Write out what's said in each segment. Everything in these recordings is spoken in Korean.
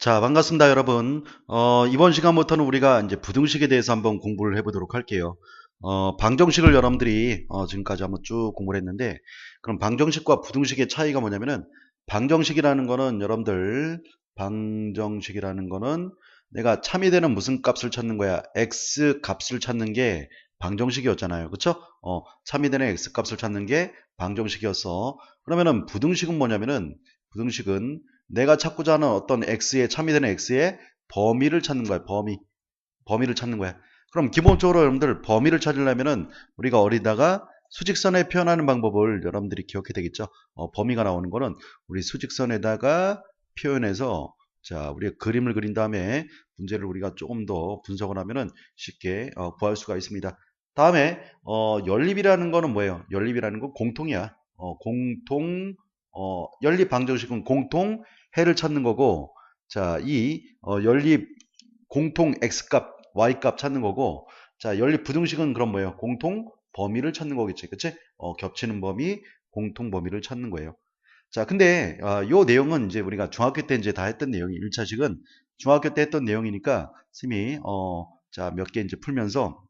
자, 반갑습니다, 여러분. 어, 이번 시간부터는 우리가 이제 부등식에 대해서 한번 공부를 해보도록 할게요. 어, 방정식을 여러분들이 어, 지금까지 한번 쭉 공부를 했는데, 그럼 방정식과 부등식의 차이가 뭐냐면은, 방정식이라는 거는 여러분들, 방정식이라는 거는 내가 참이 되는 무슨 값을 찾는 거야? x 값을 찾는 게 방정식이었잖아요. 그쵸? 어, 참이 되는 x 값을 찾는 게 방정식이었어. 그러면은 부등식은 뭐냐면은, 부등식은 내가 찾고자 하는 어떤 x의 참이 되는 x의 범위를 찾는 거야. 범위. 범위를 찾는 거야. 그럼 기본적으로 여러분들 범위를 찾으려면은 우리가 어디다가 수직선에 표현하는 방법을 여러분들이 기억해야 되겠죠. 어, 범위가 나오는 거는 우리 수직선에다가 표현해서 자 우리가 그림을 그린 다음에 문제를 우리가 조금 더 분석을 하면은 쉽게 어, 구할 수가 있습니다. 다음에 어, 연립이라는 거는 뭐예요? 연립이라는 건 공통이야. 어, 공통 어, 연립 방정식은 공통 해를 찾는 거고 자, 이 어, 연립 공통 x값, y값 찾는 거고 자, 연립 부등식은 그럼 뭐예요? 공통 범위를 찾는 거겠지. 그치? 어, 겹치는 범위, 공통 범위를 찾는 거예요. 자, 근데 어, 요 내용은 이제 우리가 중학교 때 이제 다 했던 내용이 1차식은 중학교 때 했던 내용이니까 스미 어, 자, 몇 개 이제 풀면서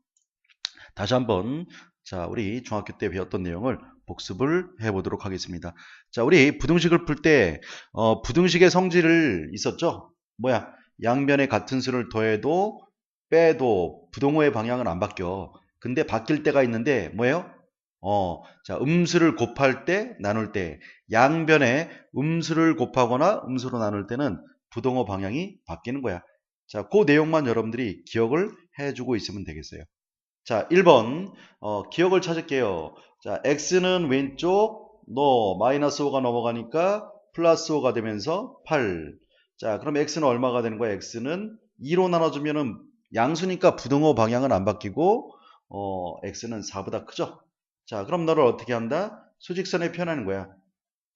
다시 한번 자, 우리 중학교 때 배웠던 내용을 복습을 해보도록 하겠습니다. 자, 우리 부등식을 풀 때, 어, 부등식의 성질을 있었죠? 뭐야? 양변에 같은 수를 더해도 빼도 부동호의 방향은 안 바뀌어. 근데 바뀔 때가 있는데, 뭐예요? 어, 자, 음수를 곱할 때, 나눌 때, 양변에 음수를 곱하거나 음수로 나눌 때는 부동호 방향이 바뀌는 거야. 자, 그 내용만 여러분들이 기억을 해주고 있으면 되겠어요. 자, 1번, 어, 기억을 찾을게요. 자, x는 왼쪽, 너 마이너스 5가 넘어가니까 플러스 5가 되면서 8. 자, 그럼 x는 얼마가 되는 거야? x는 2로 나눠주면은 양수니까 부등호 방향은 안 바뀌고, 어, x는 4보다 크죠? 자, 그럼 너를 어떻게 한다? 수직선에 표현하는 거야.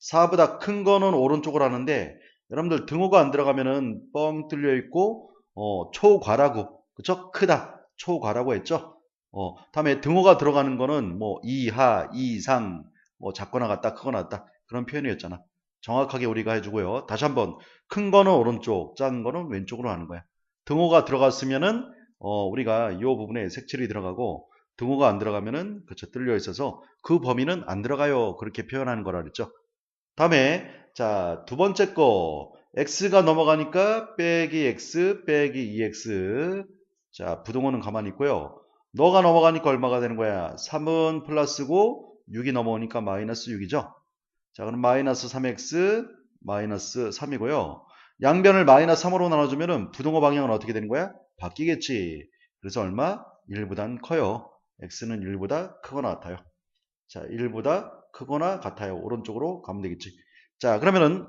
4보다 큰 거는 오른쪽으로 하는데, 여러분들 등호가 안 들어가면은 뻥 뚫려 있고, 어, 초과라고. 그쵸? 크다. 초과라고 했죠? 어, 다음에 등호가 들어가는 거는 뭐 이하, 이상, 뭐 작거나 같다, 크거나 같다 그런 표현이었잖아. 정확하게 우리가 해주고요. 다시 한번 큰 거는 오른쪽, 작은 거는 왼쪽으로 하는 거야. 등호가 들어갔으면은 어, 우리가 이 부분에 색칠이 들어가고 등호가 안 들어가면은 그쵸 뚫려 있어서 그 범위는 안 들어가요. 그렇게 표현하는 거라 그랬죠. 다음에 자 두 번째 거 x가 넘어가니까 빼기 x 빼기 2x 자 부등호는 가만히 있고요. 너가 넘어가니까 얼마가 되는 거야? 3은 플러스고 6이 넘어오니까 마이너스 6이죠. 자 그럼 마이너스 3x 마이너스 3이고요. 양변을 마이너스 3으로 나눠주면 부동호 방향은 어떻게 되는 거야? 바뀌겠지. 그래서 얼마? 1보단 커요. x는 1보다 크거나 같아요. 자 1보다 크거나 같아요. 오른쪽으로 가면 되겠지. 자 그러면은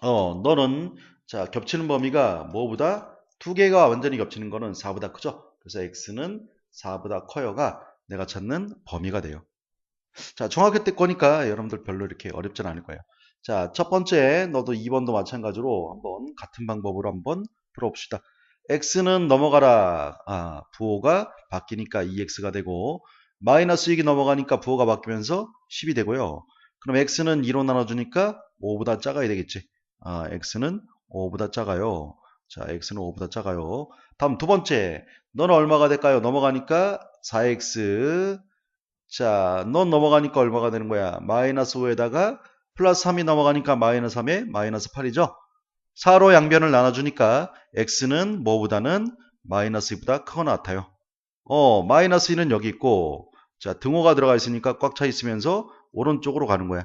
어 너는 자 겹치는 범위가 뭐보다 두 개가 완전히 겹치는 거는 4보다 크죠. 그래서 x는 4보다 커요가 내가 찾는 범위가 돼요. 자, 때 거니까 여러분들 별로 이렇게 어렵진 않을 거예요. 자, 첫 번째 너도 2번도 마찬가지로 한번 같은 방법으로 한번 풀어봅시다. x는 넘어가라. 아, 부호가 바뀌니까 2x가 되고 마이너스 6이 넘어가니까 부호가 바뀌면서 10이 되고요. 그럼 x는 2로 나눠주니까 5보다 작아야 되겠지. 아, x는 5보다 작아요. 자, x는 5보다 작아요. 다음 두 번째, 너는 얼마가 될까요? 넘어가니까 4x. 자, 넌 넘어가니까 얼마가 되는 거야? 마이너스 5에다가 플러스 3이 넘어가니까 마이너스 3에 마이너스 8이죠? 4로 양변을 나눠주니까 x는 뭐보다는 마이너스 2보다 크거나 같아요. 어, 마이너스 2는 여기 있고, 자, 등호가 들어가 있으니까 꽉 차 있으면서 오른쪽으로 가는 거야.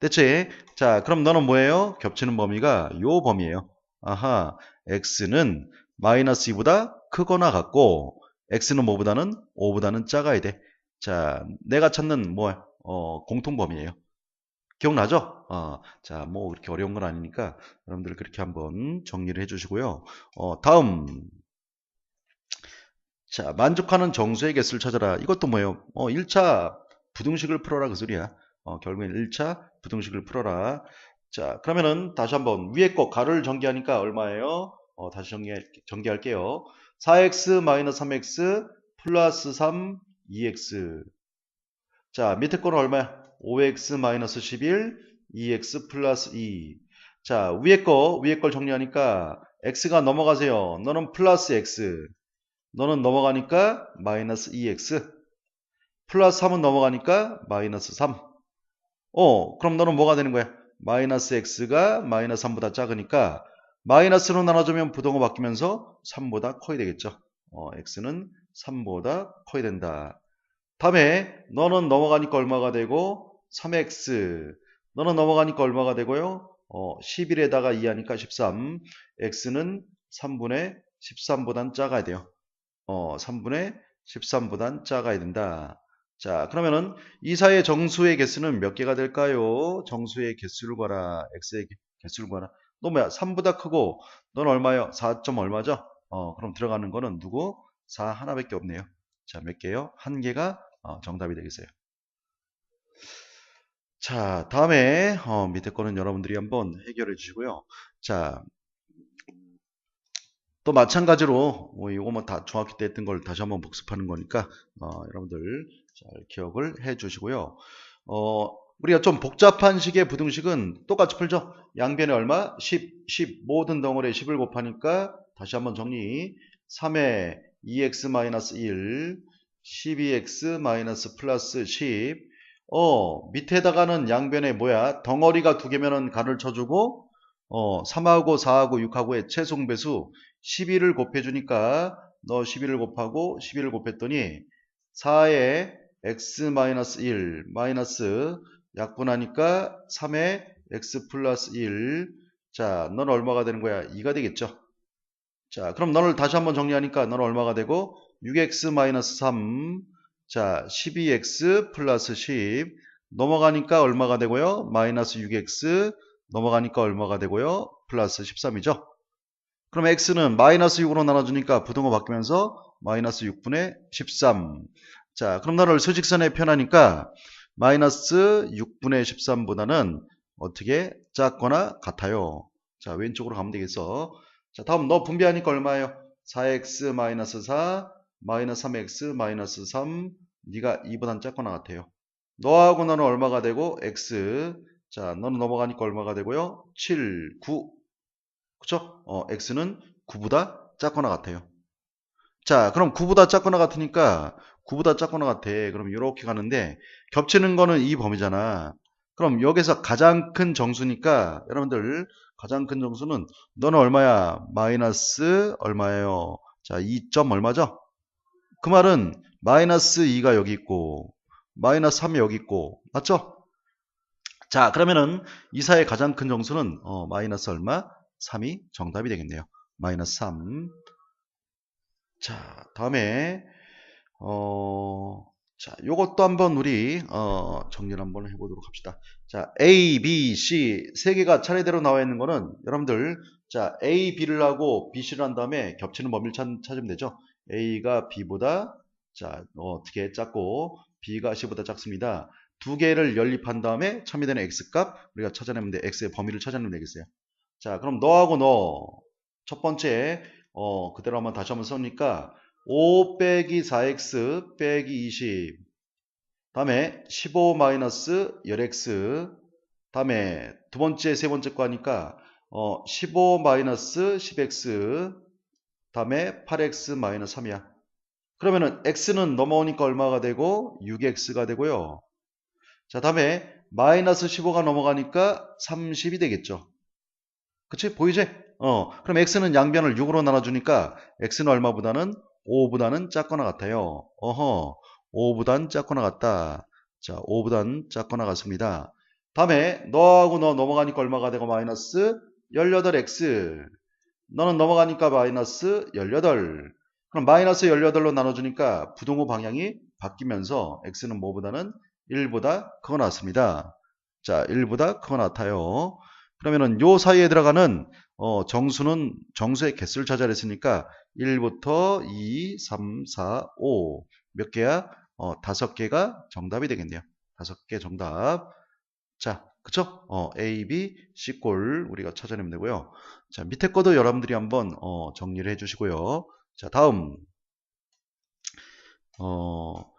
대체, 자, 그럼 너는 뭐예요? 겹치는 범위가 요 범위예요. 아하, x는 마이너스 2보다 크거나 같고 x는 뭐보다는 5보다는 작아야 돼. 자, 내가 찾는 뭐 어, 공통범위예요. 기억나죠? 어, 자, 뭐 그렇게 어려운 건 아니니까 여러분들 그렇게 한번 정리를 해주시고요. 어, 다음 자, 만족하는 정수의 개수를 찾아라. 이것도 뭐예요? 어, 1차 부등식을 풀어라 그 소리야. 어, 결국엔 1차 부등식을 풀어라. 자, 그러면은 다시 한번 위에 거 가로를 전개하니까 얼마예요? 어, 다시 전개, 전개할게요. 4x-3x 플러스 3 2x 자 밑에 거는 얼마야? 5x-11 2x 플러스 2 자, 자, 위에 거, 위에 걸 정리하니까 x가 넘어가세요. 너는 플러스 x. 너는 넘어가니까 마이너스 2x. 플러스 3은 넘어가니까 마이너스 3. 어, 그럼 너는 뭐가 되는 거야? 마이너스 x가 마이너스 3보다 작으니까 마이너스로 나눠주면 부동호 바뀌면서 3보다 커야 되겠죠. 어, x는 3보다 커야 된다. 다음에 너는 넘어가니까 얼마가 되고 3x 너는 넘어가니까 얼마가 되고요? 어, 11에다가 2하니까 13 x는 3분의 13보단 작아야 돼요. 어, 3분의 13보단 작아야 된다. 자, 그러면은 이 사이의 정수의 개수는 몇 개가 될까요? 정수의 개수를 구하라. x의 개- 개수를 구하라. 너 뭐야? 3보다 크고 넌 얼마요? 4. 얼마죠? 어, 그럼 들어가는 거는 누구? 4 하나밖에 없네요. 자, 몇 개요? 한 개가 어, 정답이 되겠어요. 자, 다음에 어, 밑에 거는 여러분들이 한번 해결해 주시고요. 자, 또 마찬가지로 뭐 이거 뭐 다 중학교 때 했던 걸 다시 한번 복습하는 거니까 어, 여러분들 잘 기억을 해 주시고요. 어, 우리가 좀 복잡한 식의 부등식은 똑같이 풀죠. 양변에 얼마? 10, 10 모든 덩어리에 10을 곱하니까 다시 한번 정리. 3에 2x-1 12x 마이너스 플러스 10. 어, 밑에다가는 양변에 뭐야? 덩어리가 두 개면은 간을 쳐주고, 어, 3하고 4하고 6하고의 최종 배수 12를 곱해주니까 너 12를 곱하고 12를 곱했더니 4에 x 마이너스 1 마이너스 약분하니까 3에 x 플러스 1. 자, 너는 얼마가 되는 거야? 2가 되겠죠? 자, 그럼 너를 다시 한번 정리하니까 너는 얼마가 되고 6x 마이너스 3. 자, 12x 플러스 10. 넘어가니까 얼마가 되고요? 마이너스 6x. 넘어가니까 얼마가 되고요? 플러스 13이죠? 그럼 x는 마이너스 6으로 나눠주니까 부등호 바뀌면서 마이너스 6분의 13. 자, 그럼 너를 수직선에 편하니까 마이너스 6분의 13보다는 어떻게 작거나 같아요. 자, 왼쪽으로 가면 되겠어. 자, 다음 너 분배하니까 얼마예요? 4x 마이너스 4 마이너스 3x 마이너스 3 네가 2보단 작거나 같아요. 너하고 너는 얼마가 되고 x 자, 너는 넘어가니까 얼마가 되고요? 7, 9 그쵸? 어, x는 9보다 작거나 같아요. 자, 그럼 9보다 작거나 같으니까 9보다 작거나 같아. 그럼 이렇게 가는데 겹치는 거는 이 범위잖아. 그럼 여기서 가장 큰 정수니까 여러분들 가장 큰 정수는 너는 얼마야? 마이너스 얼마예요? 자, 2점 얼마죠? 그 말은 마이너스 2가 여기 있고 마이너스 3이 여기 있고 맞죠? 자, 그러면은 이 사이의 가장 큰 정수는 어, 마이너스 얼마? 3이 정답이 되겠네요. 마이너스 3. 자, 다음에 어, 자, 요것도 한번 우리 어, 정리를 한번 해보도록 합시다. 자, A, B, C 세 개가 차례대로 나와 있는 거는 여러분들 자, A, B를 하고 B, C를 한 다음에 겹치는 범위를 찾, 찾으면 되죠. A가 B보다 자, 어, 어떻게 작고 B가 C보다 작습니다. 두 개를 연립한 다음에 첨예되는 X값 우리가 찾아내면 돼. X의 범위를 찾아내면 되겠어요. 자, 그럼 너하고 너 첫 번째 어, 그대로 한번 다시 한번 써니까 5 빼기 4x 빼기 20 다음에 15 마이너스 10x 다음에 두 번째 세 번째 거 하니까 어, 15 마이너스 10x 다음에 8x 마이너스 3이야. 그러면은 x는 넘어오니까 얼마가 되고? 6x가 되고요. 자 다음에 마이너스 15가 넘어가니까 30이 되겠죠. 그치? 보이지? 어, 그럼 x는 양변을 6으로 나눠주니까 x는 얼마보다는 5보다는 작거나 같아요. 어허, 5보단 작거나 같다. 자, 5보단 작거나 같습니다. 다음에 너하고 너 넘어가니까 얼마가 되고 마이너스 18x. 너는 넘어가니까 마이너스 18. 그럼 마이너스 18로 나눠주니까 부동호 방향이 바뀌면서 x는 뭐보다는 1보다 크거 나왔습니다. 자, 1보다 크거 나타요. 그러면은 요 사이에 들어가는 어, 정수는 정수의 개수를 찾아야 했으니까 1부터 2, 3, 4, 5 몇 개야? 어, 다섯 개가 정답이 되겠네요. 다섯 개 정답. 자, 그쵸? 어, A, B, C 꼴 우리가 찾아내면 되고요. 자, 밑에 거도 여러분들이 한번 어, 정리를 해주시고요. 자, 다음 어,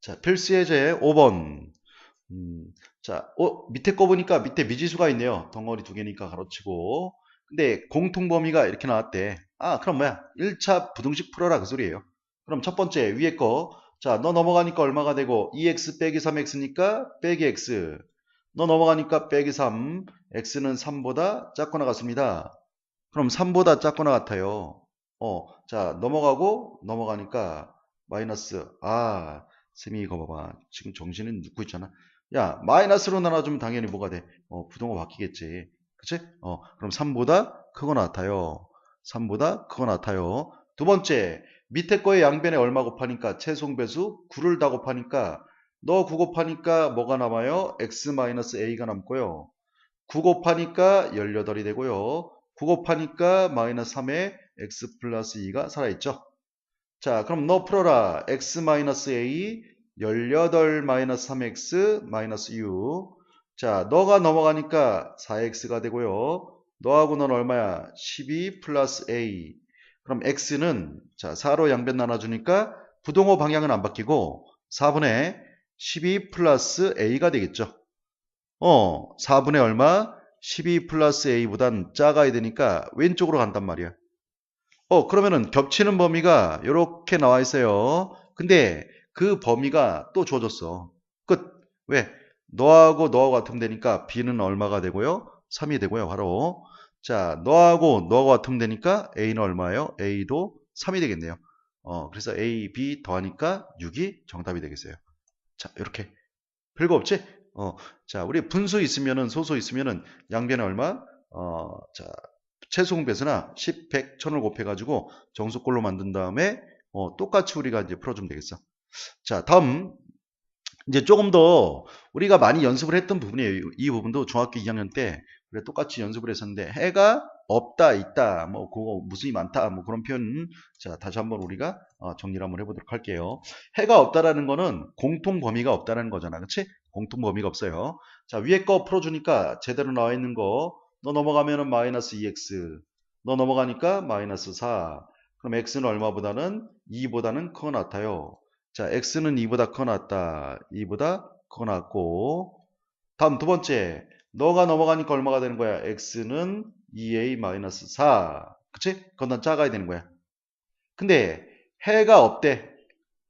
자, 필수 예제 5번 음, 자, 어, 밑에 거 보니까 밑에 미지수가 있네요. 덩어리 두 개니까 가로치고. 근데 공통 범위가 이렇게 나왔대. 아, 그럼 뭐야? 1차 부등식 풀어라 그 소리예요. 그럼 첫 번째 위에 거. 자, 너 넘어가니까 얼마가 되고 2x 빼기 3x니까 빼기 x. 너 넘어가니까 빼기 3. x는 3보다 작거나 같습니다. 그럼 3보다 작거나 같아요. 어, 자, 넘어가고 넘어가니까 마이너스. 아, 쌤이 이거 봐봐. 지금 정신은 눕고 있잖아. 야, 마이너스로 나눠주면 당연히 뭐가 돼? 어, 부동호 바뀌겠지. 그치? 어, 그럼 3보다 크거나 같아요. 3보다 크거나 같아요. 두 번째, 밑에 거의 양변에 얼마 곱하니까 최소배수 9를 다 곱하니까 너 9 곱하니까 뭐가 남아요? x-a가 남고요. 9 곱하니까 18이 되고요. 9 곱하니까 마이너스 3에 x 플러스 2가 살아있죠. 자, 그럼 너 풀어라. x-a 18 마이너스 3x 마이너스 6. 자, 너가 넘어가니까 4x가 되고요. 너하고 넌 얼마야? 12 플러스 a. 그럼 x는 자 4로 양변 나눠주니까 부동호 방향은 안 바뀌고 4분의 12 플러스 a가 되겠죠. 어, 4분의 얼마? 12 플러스 a보단 작아야 되니까 왼쪽으로 간단 말이야. 어, 그러면은 겹치는 범위가 이렇게 나와 있어요. 근데 그 범위가 또 주어졌어. 끝. 왜? 너하고 너하고 같으면 되니까 b는 얼마가 되고요? 3이 되고요. 바로. 자, 너하고 너하고 같으면 되니까 a는 얼마예요? a도 3이 되겠네요. 어, 그래서 a, b 더하니까 6이 정답이 되겠어요. 자, 이렇게. 별거 없지? 어, 자, 우리 분수 있으면은 소수 있으면은 양변에 얼마? 어, 자, 최소공배수나 10, 100, 1000을 곱해가지고 정수꼴로 만든 다음에 어, 똑같이 우리가 이제 풀어주면 되겠어. 자, 다음 이제 조금 더 우리가 많이 연습을 했던 부분이에요. 이- 이 부분도 중학교 2학년 때 그래 똑같이 연습을 했었는데 해가 없다, 있다, 뭐 그거 무수히 많다, 뭐 그런 표현 자 다시 한번 우리가 어, 정리를 한번 해보도록 할게요. 해가 없다라는 거는 공통 범위가 없다라는 거잖아, 그렇지? 공통 범위가 없어요. 자 위에 거 풀어주니까 제대로 나와 있는 거 너 넘어가면은 마이너스 2x, 너 넘어가니까 마이너스 4. 그럼 x는 얼마보다는 2보다는 크거 같아요. 자, x는 2보다 커 낫다. 2보다 커 낫고. 다음 두 번째. 너가 넘어가니까 얼마가 되는 거야? x는 2a-4. 그치? 그건 난 작아야 되는 거야. 근데 해가 없대.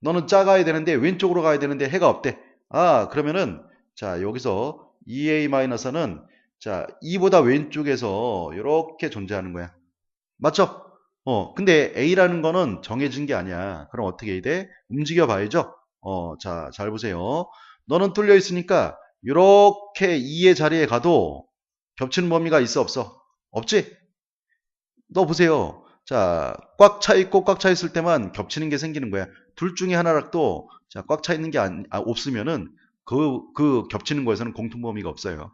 너는 작아야 되는데 왼쪽으로 가야 되는데 해가 없대. 아, 그러면은 자, 여기서 2a-는 자, 2보다 왼쪽에서 이렇게 존재하는 거야. 맞죠? 어, 근데 A라는 거는 정해진 게 아니야. 그럼 어떻게 해야 돼? 움직여 봐야죠? 어, 자, 잘 보세요. 너는 뚫려 있으니까, 이렇게 2의 자리에 가도 겹치는 범위가 있어, 없어? 없지? 너 보세요. 자, 꽉 차 있고 꽉 차 있을 때만 겹치는 게 생기는 거야. 둘 중에 하나라도, 자, 꽉 차 있는 게 안- 아, 없으면은, 그, 그 겹치는 거에서는 공통 범위가 없어요.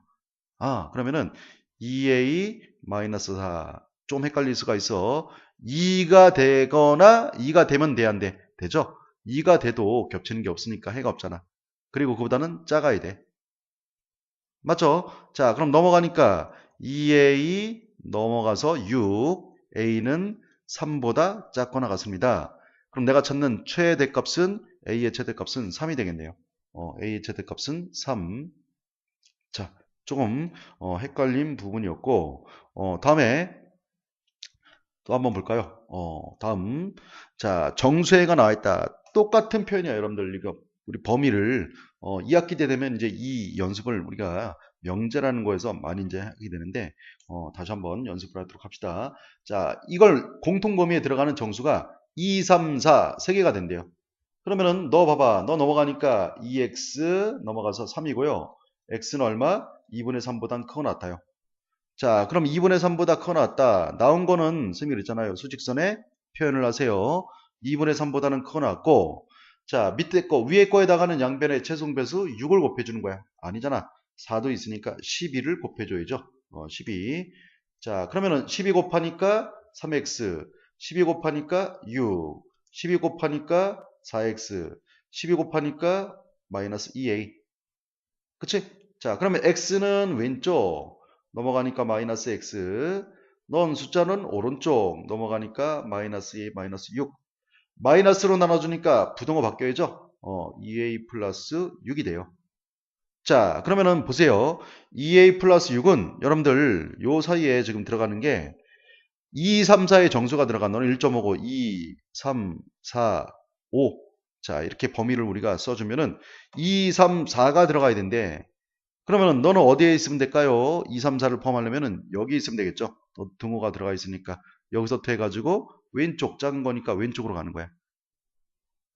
아, 그러면은 2a-4. 좀 헷갈릴 수가 있어. 2가 되거나 2가 되면 돼, 안 돼? 되죠? 2가 돼도 겹치는 게 없으니까 해가 없잖아. 그리고 그보다는 작아야 돼. 맞죠? 자, 그럼 넘어가니까 2a 넘어가서 6, a는 3보다 작거나 같습니다. 그럼 내가 찾는 최대값은 a의 최대값은 3이 되겠네요. 어, a의 최대값은 3. 자, 조금 어, 헷갈린 부분이었고 어, 다음에 또 한번 볼까요? 어, 다음 자 정수해가 나와 있다. 똑같은 표현이야 여러분들 이거 우리 범위를 어, 2학기 때 되면 이제 이 연습을 우리가 명제라는 거에서 많이 이제 하게 되는데 어, 다시 한번 연습을 하도록 합시다. 자 이걸 공통 범위에 들어가는 정수가 2, 3, 4 세 개가 된대요. 그러면은 너 봐봐 너 넘어가니까 2x 넘어가서 3이고요. x는 얼마? 2분의 3보단 크거 같아요. 자, 그럼 2분의 3보다 커 낫다. 나온 거는 선생님이 그랬잖아요. 수직선에 표현을 하세요. 2분의 3보다는 커 낫고 자, 밑에 거, 위에 거에다가는 양변의 최소배수 6을 곱해주는 거야. 아니잖아. 4도 있으니까 12를 곱해줘야죠. 어, 12. 자, 그러면은 12 곱하니까 3x, 12 곱하니까 6, 12 곱하니까 4x, 12 곱하니까 마이너스 2a. 그치? 자, 그러면 x는 왼쪽, 넘어가니까 마이너스 x. 넌 숫자는 오른쪽, 넘어가니까 마이너스 2, 마이너스 6. 마이너스로 나눠주니까 부동호 바뀌어야죠? 어, 2a 플러스 6이 돼요. 자, 그러면은 보세요. 2a 플러스 6은 여러분들 요 사이에 지금 들어가는 게 2, 3, 4의 정수가 들어간 너는 1.5고 2, 3, 4, 5. 자, 이렇게 범위를 우리가 써주면은 2, 3, 4가 들어가야 되는데 그러면은 너는 어디에 있으면 될까요? 2, 3, 4를 포함하려면은 여기 있으면 되겠죠. 또 등호가 들어가 있으니까 여기서부터 해가지고 왼쪽 작은 거니까 왼쪽으로 가는 거야.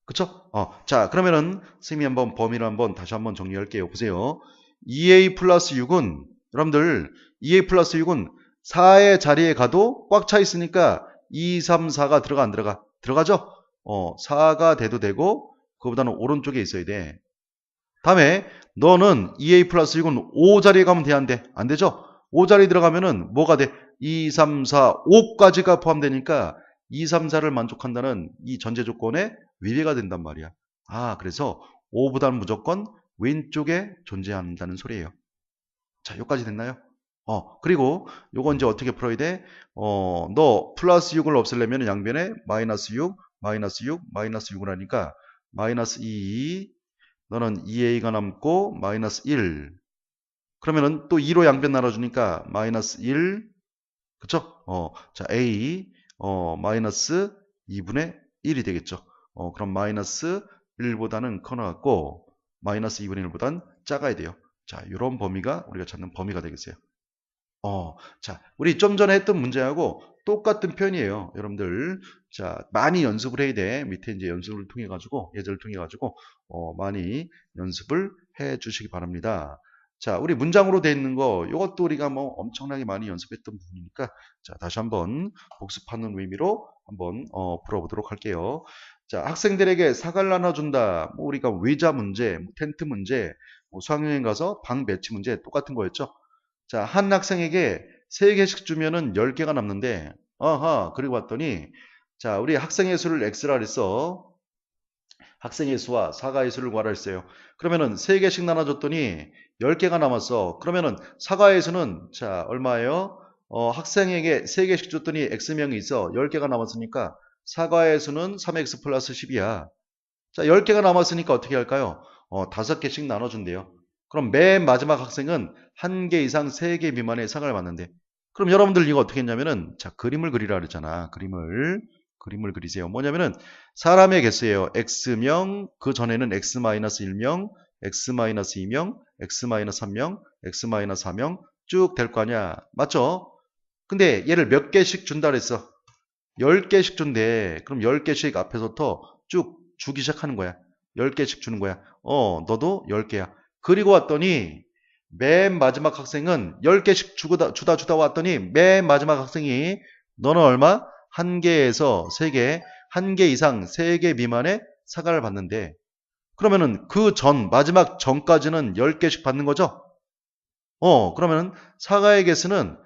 그쵸? 어, 자, 그러면은 선생님이 한번 범위를 한번 다시 한번 정리할게요. 보세요. 2a 플러스 6은 여러분들 2a 플러스 6은 4의 자리에 가도 꽉 차 있으니까 2, 3, 4가 들어가 안 들어가? 들어가죠? 어, 4가 돼도 되고 그거보다는 오른쪽에 있어야 돼. 다음에 너는 2a 플러스 6은 5 자리에 가면 돼? 안 돼? 안 되죠? 5 자리 들어가면은 뭐가 돼? 2, 3, 4, 5까지가 포함되니까 2, 3, 4를 만족한다는 이 전제 조건에 위배가 된단 말이야. 아, 그래서 5보다는 무조건 왼쪽에 존재한다는 소리예요. 자, 여기까지 됐나요? 어, 그리고 요거 이제 어떻게 풀어야 돼? 어, 너 플러스 6을 없애려면 양변에 마이너스 6, 마이너스 6, 마이너스 6을 하니까 마이너스 2, 너는 2a가 남고 마이너스 1. 그러면은 또 2로 양변 나눠주니까 마이너스 1, 그쵸? 어, 자, a, 어, 마이너스 2분의 1이 되겠죠. 어, 그럼 마이너스 1보다는 커나갔고 마이너스 2분의 1보다는 작아야 돼요. 자, 이런 범위가 우리가 찾는 범위가 되겠어요. 어, 자, 우리 좀 전에 했던 문제하고 똑같은 편이에요. 여러분들. 자, 많이 연습을 해야 돼. 밑에 이제 연습을 통해 가지고, 예제를 통해 가지고, 어, 많이 연습을 해 주시기 바랍니다. 자, 우리 문장으로 되어 있는 거, 이것도 우리가 뭐 엄청나게 많이 연습했던 부분이니까, 자, 다시 한번 복습하는 의미로 한번, 어, 풀어보도록 할게요. 자, 학생들에게 사과를 나눠준다. 뭐 우리가 외자 문제, 뭐 텐트 문제, 뭐 수학여행 가서 방 배치 문제 똑같은 거였죠. 자, 한 학생에게 3개씩 주면은 10개가 남는데, 아하, 그리고 봤더니, 자, 우리 학생의 수를 x라 그랬어. 학생의 수와 사과의 수를 구하라 했어요. 그러면은 3개씩 나눠줬더니 10개가 남았어. 그러면은 사과의 수는, 자, 얼마예요? 어, 학생에게 3개씩 줬더니 x명이 있어. 10개가 남았으니까 사과의 수는 3x 플러스 10이야. 자, 10개가 남았으니까 어떻게 할까요? 어, 5개씩 나눠준대요. 그럼 맨 마지막 학생은 한 개 이상 3개 미만의 상을 받는데 그럼 여러분들 이거 어떻게 했냐면은 자 그림을 그리라 그랬잖아. 그림을 그림을 그리세요. 뭐냐면은 사람의 개수예요. X명 그 전에는 x-1명 x-2명 x-3명 x-4명 쭉 될 거 아니야. 맞죠? 근데 얘를 몇 개씩 준다 그랬어? 10개씩 준대. 그럼 10개씩 앞에서부터 쭉 주기 시작하는 거야. 10개씩 주는 거야. 어 너도 10개야 그리고 왔더니 맨 마지막 학생은 10개씩 주다, 주다 주다 왔더니 맨 마지막 학생이 너는 얼마? 한 개에서 세 개, 한 개 이상 세 개 미만의 사과를 받는데 그러면은 그 전, 마지막 전까지는 10개씩 받는 거죠? 어, 그러면은 사과의 개수는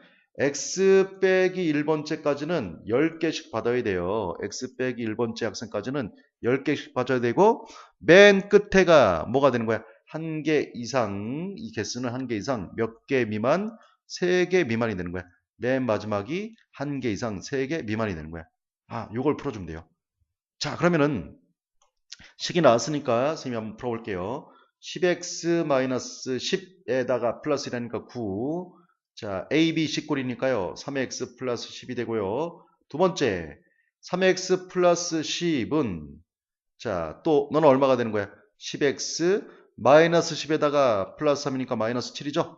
x 빼기 1번째까지는 10개씩 받아야 돼요. x 빼기 1번째 학생까지는 10개씩 받아야 되고 맨 끝에가 뭐가 되는 거야? 한 개 이상 이 개수는 한 개 이상 몇 개 미만 세 개 미만이 되는 거야. 맨 마지막이 한 개 이상 세 개 미만이 되는 거야. 아, 요걸 풀어주면 돼요. 자, 그러면은 식이 나왔으니까 선생님이 한번 풀어볼게요. 10x-10에다가 플러스 1하니까 9. 자, a, b, 식골이니까요. 3x 플러스 10이 되고요. 두 번째, 3x 플러스 10은 자, 또 너는 얼마가 되는 거야? 10x 마이너스 10에다가 플러스 3이니까 마이너스 7이죠?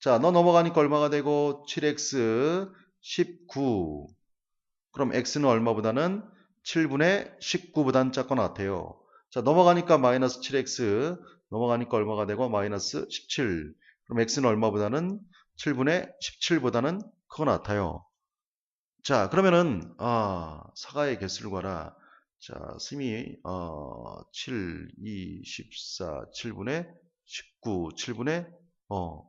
자, 너 넘어가니까 얼마가 되고 7x 19. 그럼 x는 얼마보다는 7분의 19보다는 작거나 같아요. 자, 넘어가니까 마이너스 7x, 넘어가니까 얼마가 되고 마이너스 17. 그럼 x는 얼마보다는 7분의 17보다는 크거나 같아요. 자, 그러면은 아, 사과의 개수를 구하라. 자, 스미 어, 7, 2, 14, 7분의 19, 7분의 어,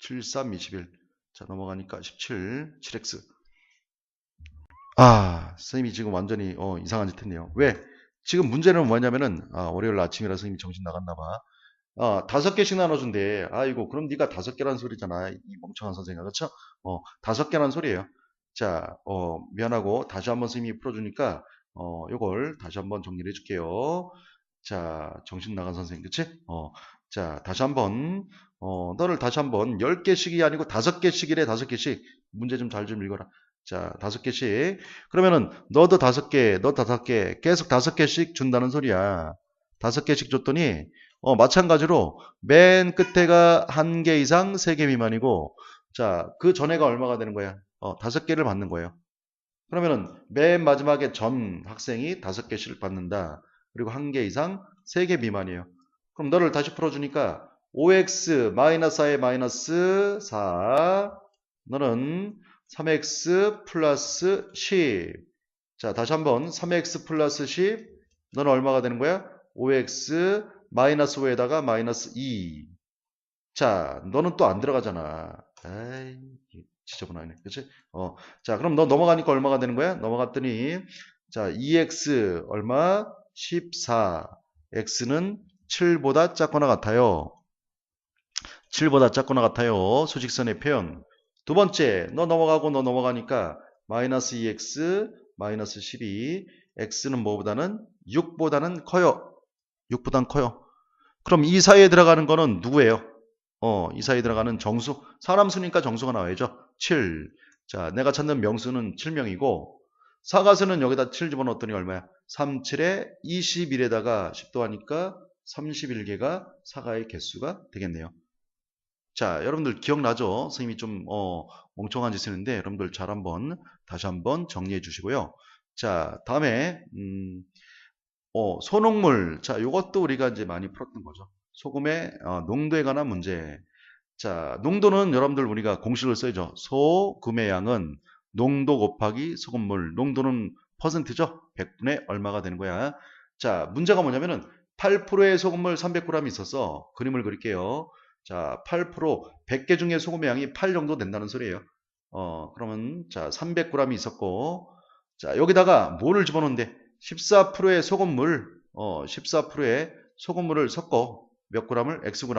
7, 3, 21. 자, 넘어가니까 17, 7x. 아, 선생님이 지금 완전히 어, 이상한 짓 했네요. 왜? 지금 문제는 뭐냐면은 아, 월요일 아침이라 선생님이 정신 나갔나 봐. 아, 다섯 개씩 나눠준대. 아이고, 그럼 네가 다섯 개란 소리잖아. 이 멍청한 선생아, 그렇죠? 어, 다섯 개란 소리예요. 자, 어, 미안하고 다시 한번 선생님이 풀어주니까 어, 요걸 다시 한번 정리를 해줄게요. 자, 정신 나간 선생님, 그치? 어, 자, 다시 한번, 어, 너를 다시 한번 10개씩이 아니고 5개씩이래, 5개씩. 문제 좀 잘좀 읽어라. 자, 5개씩. 그러면은, 너도 5개, 너 5개, 계속 5개씩 준다는 소리야. 5개씩 줬더니, 어, 마찬가지로 맨 끝에가 1개 이상 3개 미만이고, 자, 그 전에가 얼마가 되는 거야? 어, 5개를 받는 거예요. 그러면은, 맨 마지막에 전 학생이 5개씩 받는다. 그리고 1개 이상 3개 미만이에요. 그럼 너를 다시 풀어주니까 5x 마이너스 4에 마이너스 4 너는 3x 플러스 10 자, 다시 한번 3x 플러스 10 너는 얼마가 되는 거야? 5x 마이너스 5에다가 마이너스 2 자, 너는 또 안 들어가잖아. 에이, 지저분하네. 그치? 어, 자, 그럼 너 넘어가니까 얼마가 되는 거야? 넘어갔더니, 자, 2x 얼마? 14. x는 7보다 작거나 같아요. 7보다 작거나 같아요. 수직선의 표현. 두 번째, 너 넘어가고 너 넘어가니까 마이너스 2x, 마이너스 12. x는 뭐보다는 6보다는 커요. 6보단 커요. 그럼 이 사이에 들어가는 거는 누구예요? 어, 이 사이에 들어가는 정수. 사람 수니까 정수가 나와야죠. 7. 자, 내가 찾는 명수는 7명이고, 사가수는 여기다 7 집어넣었더니 얼마야? 3, 7에 21에다가 10 더하니까 31개가 사과의 개수가 되겠네요. 자, 여러분들 기억나죠? 선생님이 좀 어, 멍청한 짓을 했는데 여러분들 잘 한번 다시 한번 정리해 주시고요. 자, 다음에 음, 어, 소농물. 자, 요것도 우리가 이제 많이 풀었던 거죠. 소금의 어, 농도에 관한 문제. 자, 농도는 여러분들 우리가 공식을 써야죠. 소금의 양은 농도 곱하기 소금물. 농도는 퍼센트죠. 100분의 얼마가 되는 거야. 자, 문제가 뭐냐면은 8%의 소금물 300g 있어서 그림을 그릴게요. 자, 8% 100개 중에 소금의 양이 8 정도 된다는 소리예요. 어, 그러면 자, 300g이 있었고 자, 여기다가 뭐를 집어넣는데 14%의 소금물 어, 14%의 소금물을 섞어 몇 g을 xg을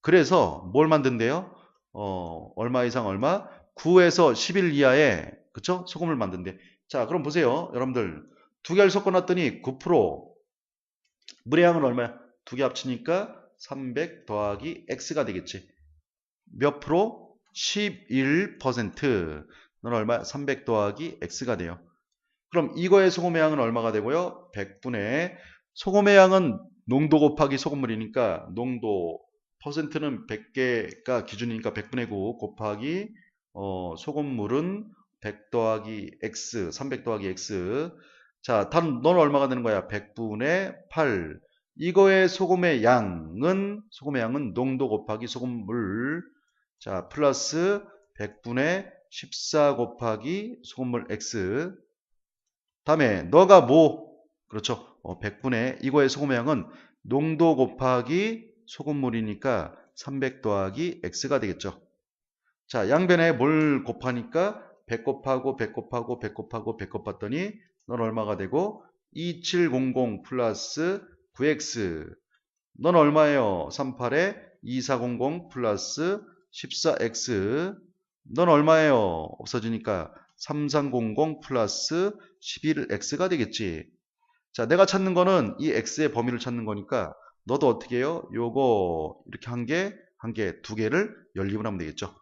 그래서 뭘 만든대요? 어, 얼마 이상 얼마? 9에서 11 이하의 그쵸? 소금을 만든대. 자, 그럼 보세요. 여러분들 두 개를 섞어 놨더니 9% 물의 양은 얼마야? 두 개 합치니까 300 더하기 x가 되겠지. 몇 프로? 11%. 넌 얼마야? 300 더하기 x가 돼요. 그럼 이거의 소금의 양은 얼마가 되고요? 100분의 소금의 양은 농도 곱하기 소금물이니까 농도 퍼센트는 100개가 기준이니까 100분의 9 곱하기 어, 소금물은 100 더하기 x, 300 더하기 x. 자, 단, 넌 얼마가 되는 거야? 100분의 8. 이거의 소금의 양은, 소금의 양은 농도 곱하기 소금물. 자, 플러스 100분의 14 곱하기 소금물 x. 다음에, 너가 뭐? 그렇죠. 어, 100분의, 이거의 소금의 양은 농도 곱하기 소금물이니까 300 더하기 x가 되겠죠. 자, 양변에 뭘 곱하니까 100 곱하고 100 곱하고 100 곱하고 100 곱했더니 넌 얼마가 되고 2700 플러스 9x 넌 얼마예요? 38에 2400 플러스 14x 넌 얼마예요? 없어지니까 3300 플러스 11x가 되겠지. 자, 내가 찾는 거는 이 x의 범위를 찾는 거니까 너도 어떻게 해요? 요거 이렇게 한 개, 한 개, 두 개를 연립을 하면 되겠죠.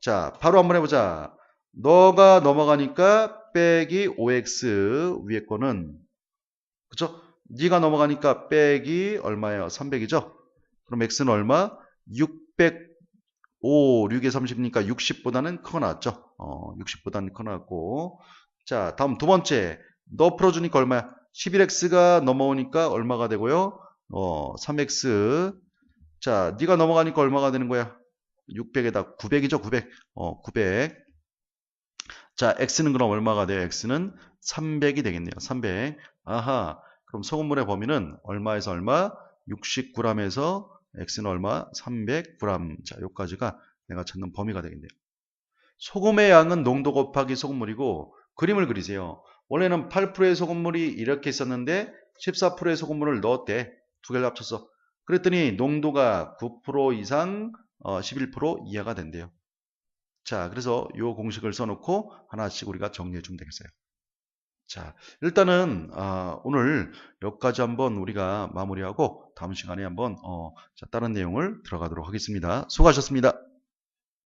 자, 바로 한번 해보자. 너가 넘어가니까 빼기 5x 위에 거는 그쵸? 네가 넘어가니까 빼기 얼마예요? 300이죠? 그럼 x는 얼마? 600 5, 6에 30이니까 60보다는 커 나왔죠? 어, 60보다는 커 나왔고 자, 다음 두 번째 너 풀어주니까 얼마야? 11x가 넘어오니까 얼마가 되고요? 어, 3x 자, 네가 넘어가니까 얼마가 되는 거야? 600에다 900이죠? 900. 어, 900. 자, x는 그럼 얼마가 돼요? x는 300이 되겠네요. 300. 아하. 그럼 소금물의 범위는 얼마에서 얼마? 60g에서 x는 얼마? 300g. 자, 여기까지가 내가 찾는 범위가 되겠네요. 소금의 양은 농도 곱하기 소금물이고 그림을 그리세요. 원래는 8%의 소금물이 이렇게 있었는데 14%의 소금물을 넣었대. 두 개를 합쳐서. 그랬더니 농도가 9% 이상 어, 11% 이하가 된대요. 자, 그래서 이 공식을 써놓고 하나씩 우리가 정리해 주면 되겠어요. 자, 일단은 아, 오늘 여기까지 한번 우리가 마무리하고 다음 시간에 한번 어, 자, 다른 내용을 들어가도록 하겠습니다. 수고하셨습니다.